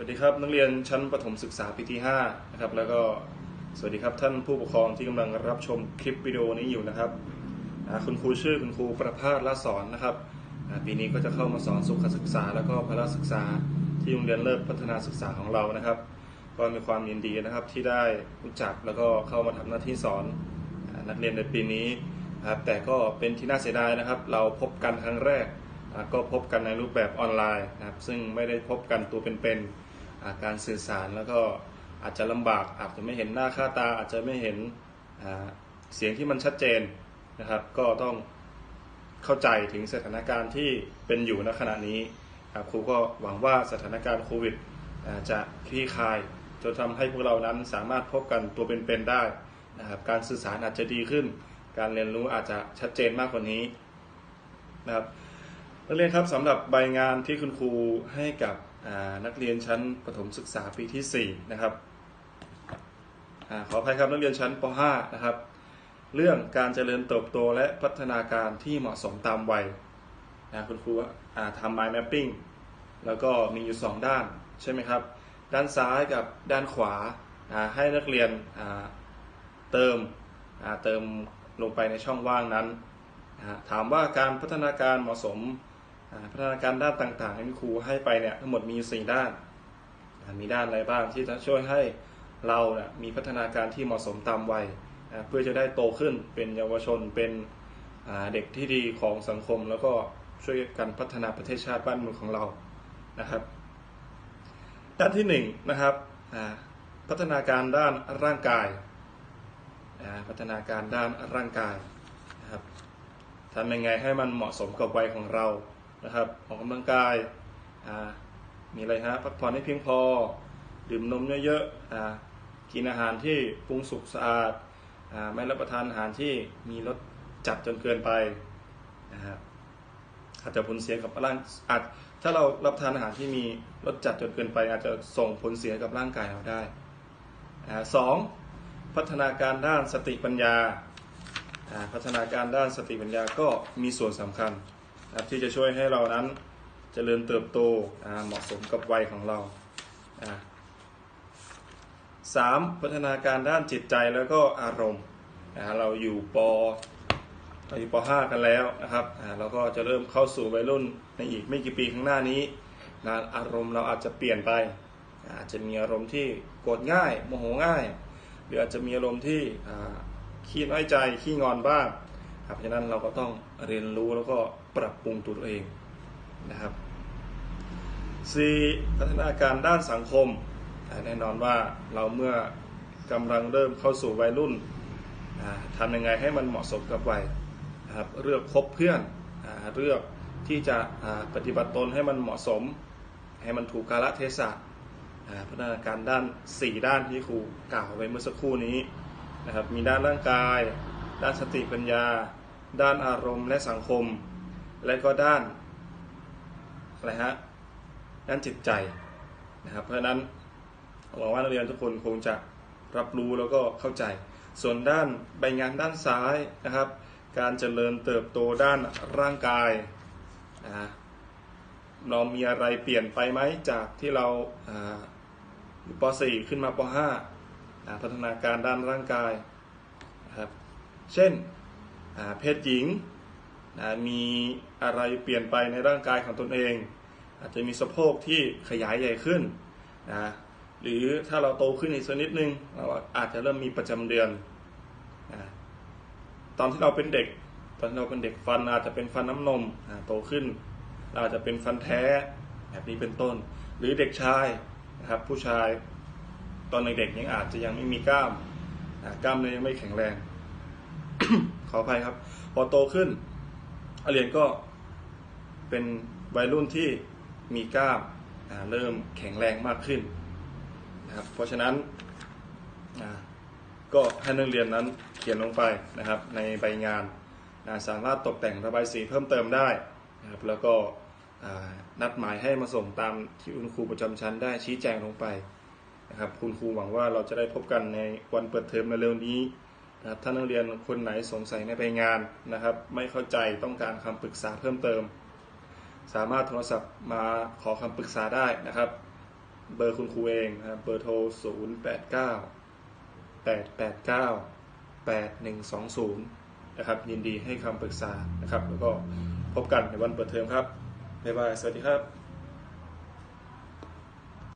วัสดีครับนักเรียนชั้นประถมศึกษาปีที่5นะครับแล้วก็สวัสดีครับท่านผู้ปกครองที่กำลังรับชมคลิปวิดีโอนี้อยู่นะครับคุณครูชื่อคุณครูประภาสละสอนนะครับปีนี้ก็จะเข้ามาสอนสุขศึกษา แล้วก็พละศึกษาที่โรงเรียนเลิศพัฒนาศึกษาของเรานะครับ ก็มีความยินดีนะครับที่ได้รู้จักแล้วก็เข้ามาทำหน้าที่สอนนักเรียนในปีนี้นะครับแต่ก็เป็นที่น่าเสียดายนะครับ เราพบกันครั้งแรกก็พบกันในรูปแบบออนไลน์นะครับซึ่งไม่ได้พบกันตัวเป็นๆ การสื่อสารแล้วก็อาจจะลำบากอาจจะไม่เห็นหน้าค่าตา อาจจะไม่เห็นเสียงที่มันชัดเจนนะครับ ก็ต้องเข้าใจถึงสถานการณ์ที่เป็นอยู่ณขณะนี้ครับครูก็หวังว่าสถานการณ์โควิดจะคลี่คลายจนทำให้พวกเรานั้นสามารถพบกันตัวเป็นๆได้นะครับการสื่อสารอาจจะดีขึ้น การเรียนรู้อาจจะชัดเจนมากกว่านี้นะครับนักเรียนครับสำหรับใบงานที่คุณครูให้กับ นักเรียนชั้นประถมศึกษาปีที่4นะครับอขออภัยครับนักเรียนชั้นป .5 นะครับ เรื่องการเจริญเติบโตและพัฒนาการที่เหมาะสมตามวัยนะคุณครูทำ mind mapping แล้วก็มีอยู่ 2 ด้านใช่ไหมครับ ด้านซ้ายกับด้านขวาให้นักเรียนเติมเติมลงไปในช่องว่างนั้น ถามว่าการพัฒนาการเหมาะสม พัฒนาการด้านต่างๆที่ครูให้ไปเนี่ยทั้งหมดมีสี่ด้าน มีด้านอะไรบ้างที่จะช่วยให้เราเนี่ยมีพัฒนาการที่เหมาะสมตามวัยเพื่อจะได้โตขึ้นเป็นเยาวชนเป็นเด็กที่ดีของสังคม แล้วก็ช่วยกันพัฒนาประเทศชาติบ้านเมืองของเรานะครับ ด้านที่หนึ่งนะครับพัฒนาการด้านร่างกาย พัฒนาการด้านร่างกายนะครับทำยังไงให้มันเหมาะสมกับวัยของเรา นะครับ ออกกำลังกายมีอะไรฮะพักผ่อนให้เพียงพอ ดื่มนมเยอะๆกินอาหารที่ปรุงสุกสะอาดอไม่รับประทานอาหารที่มีรสจัดจนเกินไปนะครับอาจจะผลเสียกับร่างอาจถ้าเรารับประทานอาหารที่มีรสจัดจนเกินไป อาจจะส่งผลเสียกับร่างกายเราได้สองพัฒนาการด้านสติปัญญาอ่าพัฒนาการด้านสติปัญญาก็มีส่วนสำคัญ นะครับที่จะช่วยให้เรานั้นจเจริญเติบโตเหมาะสมกับวัยของเราสามพัฒนาการด้านจิตใจแล้วก็อารมณ์เราอยู่ปเราอยู่ป .5 กันแล้วนะครับเราก็จะเริ่มเข้าสู่วัยรุ่นในอีกไม่กี่ปีข้างหน้านี้นะอารมณ์เราอาจจะเปลี่ยนไป อาจจะมีอารมณ์ที่โกรธง่าย โมโหง่าย หรืออาจจะมีอารมณ์ที่ขี้น้อยใจขี้งอนบ้างเพราะฉะนั้นเราก็ต้องเรียนรู้แล้วก็ ปรับปรุงตัวเองนะครับ 4. พัฒนาการด้านสังคม แน่นอนว่าเราเมื่อกำลังเริ่มเข้าสู่วัยรุ่นทำยังไงให้มันเหมาะสมกับวัยนะครับเลือกคบเพื่อนอเลือกที่จะปฏิบัติตนให้มันเหมาะสม ให้มันถูกกาลเทศะพัฒนาการด้าน 4 ด้านที่ครูกล่าวไว้เมื่อสักครู่นี้นะครับมีด้านร่างกาย ด้านสติปัญญา ด้านอารมณ์และสังคม และก็ด้านอะไรฮะด้านจิตใจนะครับ เพราะฉะนั้นหวังว่านักเรียนทุกคนคงจะรับรู้แล้วก็เข้าใจ ส่วนด้านใบงานด้านซ้ายนะครับ การเจริญเติบโตด้านร่างกายนะเรามีอะไรเปลี่ยนไปไหมจากที่เราอยู่ป .4 ขึ้นมาป .5 พัฒนาการด้านร่างกายนะครับ เช่นเพศหญิง นะมีอะไรเปลี่ยนไปในร่างกายของตนเอง อาจจะมีสะโพกที่ขยายใหญ่ขึ้นนะหรือถ้าเราโตขึ้นอีกสักนิดนึงเราอาจจะเริ่มมีประจำเดือนนะตอนที่เราเป็นเด็ก ตอนที่เราเป็นเด็กฟันอาจจะเป็นฟันน้ำนมอ่าโตขึ้น เราอาจจะเป็นฟันแท้แบบนี้เป็นต้น หรือเด็กชายนะครับผู้ชายตอนเด็กๆยังอาจจะยังไม่มีกล้ามอ่ากล้ามเนื้อยังไม่แข็งแรง ขออภัยครับ พอโตขึ้น นักเรียนก็เป็นวัยรุ่นที่มีกล้ามเริ่มแข็งแรงมากขึ้นนะครับเพราะฉะนั้นก็ให้นักเรียนนั้นเขียนลงไปนะครับในใบงานนะสามารถตกแต่งระบายสีเพิ่มเติมได้นะครับแล้วก็นัดหมายให้มาส่งตามที่คุณครูประจำชั้นได้ชี้แจงลงไปนะครับคุณครูหวังว่าเราจะได้พบกันในวันเปิดเทอมเร็วๆนี้ นะครับท่านักเรียนคนไหนสงสัยในใบงานนะครับ ไม่เข้าใจต้องการคำปรึกษาเพิ่มเติม สามารถโทรศัพท์มาขอคำปรึกษาได้นะครับ เบอร์คุณครูเองนะครับเบอร์โทร 0 8 9 8 8 9 8 1 2 0 นะครับ ยินดีให้คำปรึกษานะครับ แล้วก็พบกันในวันเปิดเทอมครับบ๊ายบาย สวัสดีครับ